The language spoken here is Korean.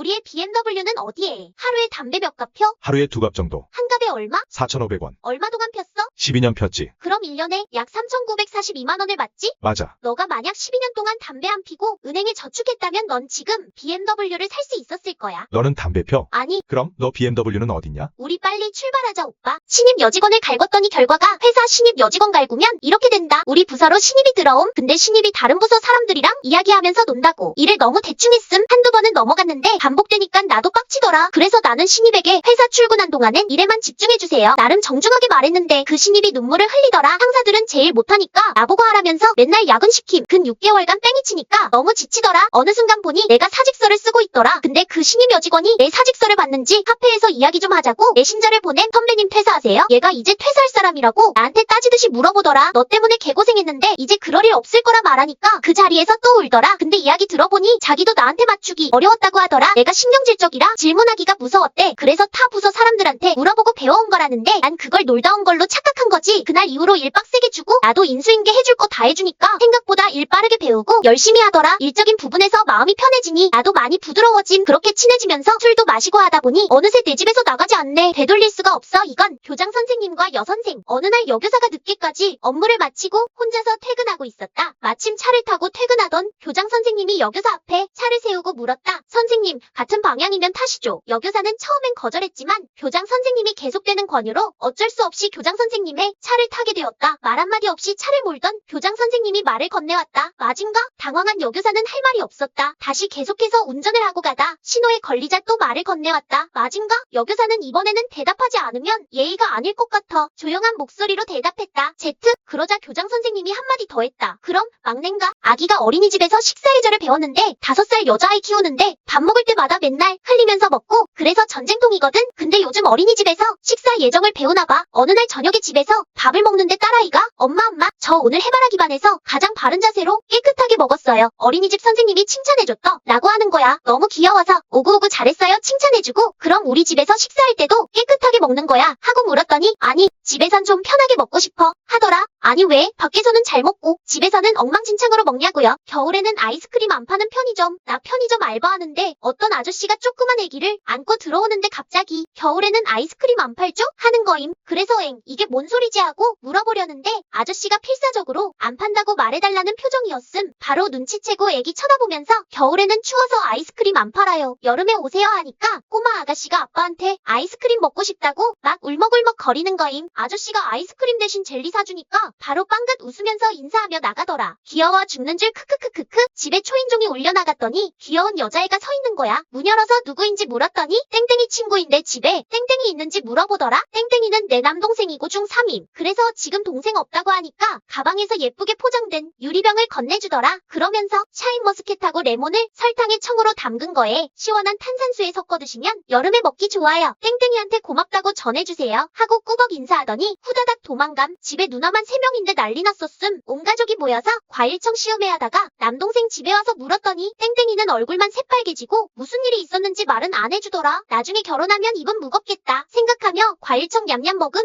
우리의 BMW는 어디에? 하루에 담배 몇 갑 펴? 하루에 두 갑 정도. 한 갑에 얼마? 4,500원. 얼마 동안 폈어? 12년 폈지. 그 럼 1년에 약 3,942만 원을 받지? 맞아. 너가 만약 12년 동안 담배 안 피고 은행에 저축했다면 넌 지금 BMW를 살 수 있었을 거야. 너는 담배 펴? 아니, 그럼 너 BMW는 어딨냐? 우리 빨리 출발하자 오빠. 신입 여직원을 갈궜더니 결과가 회사 신입 여직원 갈구면 이렇게 된다. 우리 부서로 신입이 들어옴. 근데 신입이 다른 부서 사람들이랑 이야기하면서 논다고. 일을 너무 대충 했음. 한두 번은 넘어갔는데 반복되니까 나도 빡치더라. 그래서 나는 신입에게 회사 출근한 동안엔 일에만 집중해주세요. 나름 정중하게 말했는데 그 신입이 눈물을 흘리더라. 상사들은 제일 못하니까 나보고 하라면서 맨날 야근 시킴. 근 6개월간 뺑이 치니까 너무 지치더라. 어느 순간 보니 내가 사직서를 쓰고 있더라. 근데 그 신입 여직원이 내 사직서를 봤는지 카페에서 이야기 좀 하자고 메신저를 보낸 선배님 퇴사하세요? 얘가 이제 퇴사할 사람이라고 나한테 따지듯이 물어보더라. 너 때문에 개고생했는데 이제 그럴 일 없을 거라 말하니까 그 자리에서 또 울더라. 근데 이야기 들어보니 자기도 나한테 맞추기 어려웠다고 하더라. 내가 신경질적이라 질문하기가 무서웠대. 그래서 타 부서 사람들한테 물어보고 배워온 거라는데 난 그걸 놀다 온 걸로 착각한 거지. 그날 이후로 일 빡세게 주고 나도 인수인계 해줄 거 다 해주니까 생각보다 일 빠르게 배우고 열심히 하더라. 일적인 부분에서 마음이 편해지니 나도 많이 부드러워짐. 그렇게 친해지면서 술도 마시고 하다 보니 어느새 내 집에서 나가지 않네. 되돌릴 수가 없어. 이건 교장 선생님과 여선생. 어느 날 여교사가 늦게까지 업무를 마치고 혼자서 퇴근하고 있었다. 마침 차를 타고 퇴근하던 교장 선생님이 여교사 앞에 차를 세우고 물었다. 선생님, 같은 방향이면 타시죠. 여교사는 처음엔 거절했지만 교장 선생님이 계속되는 권유로 어쩔 수 없이 교장 선생님의 차를 타게 되었다. 말 한마디 없이 차를 몰던 교장 선생님이 말을 건네왔다. 맞은가? 당황한 여교사는 할 말이 없었다. 다시 계속해서 운전을 하고 가다 신호에 걸리자 또 말을 건네왔다. 맞은가? 여교사는 이번에는 대답하지 않으면 예의가 아닐 것 같아 조용한 목소리로 대답했다. 제트? 그러자 교장 선생님이 한마디 더 했다. 그럼 막내인가? 아기가 어린이집에서 식사 예절을 배웠는데 다섯 살 여자아이 키우는데 밥 먹을 때마다 맨날 흘리면서 먹고 그래서 전쟁통이거든? 근데 요즘 어린이집에서 식사 예정을 배우나 봐. 어느 날 저녁에 집에서 밥을 먹는데 딸아이가 엄마 엄마 저 오늘 해바라 기 반에서 가장 바른 자세로 깨끗하게 먹었어요. 어린이집 선생님이 칭찬해줬더 라고 하는 거야. 너무 귀여워서 오구오구 잘했어요 칭찬해주고 그럼 우리 집에서 식사할 때도 깨끗하게 먹는 거야 하고 물었더니 아니 집에선 좀 편하게 먹고 싶어 하더라. 아니 왜 밖에서는 잘 먹고 집에서는 엉망진창으로 먹냐고요. 겨울에는 아이스크림 안 파는 편의점 나 편의점 알바하는데 어떤 아저씨가 조그만 애기를 안고 들어오는데 갑자기 겨울에는 아이스크림 안 팔죠? 하는 거임. 그래서 엥 이게 뭔 소리지 하고 물어보려는데 아저씨가 필사적으로 안 판다고 말해달라는 표정이었음. 바로 눈치채고 애기 쳐다보면서 겨울에는 추워서 아이스크림 안 팔아요. 여름에 오세요 하니까 꼬마 아가씨가 아빠한테 아이스크림 먹고 싶다고 막 울먹울먹 거리는 거임. 아저씨가 아이스크림 대신 젤리 사주니까 바로 빵긋 웃으면서 인사하며 나가더라. 귀여워 죽는 줄 크크크크크 집에 초인종이 울려 나갔더니 귀여운 여자애가 서 있는 거야. 문 열어서 누구인지 물었더니 땡땡이 친구인데 집에 땡땡이 있는지 물어보더라. 땡땡이는 내 남동생이고 중3임. 그래서 지금 동생 없다고 하니까 가방에서 예쁘게 포장된 유리병을 건네주더라. 그러면서 샤인머스켓하고 레몬을 설탕에 청으로 담근 거에 시원한 탄산수에 섞어 드시면 여름에 먹기 좋아요. 땡땡이한테 고맙다고 전해주세요. 하고 꾸벅 인사하더니 후다닥 도망감. 집에 누나만 3 명인데 난리 났었음. 온 가족이 모여서 과일청 시음회하다가 남동생 집에 와서 물었더니 땡땡이는 얼굴만 새빨개지고 무슨 일이 있었는지 말은 안 해주더라. 나중에 결혼하면 입은 무겁겠다 생각하며 과일청 냠냠 먹음.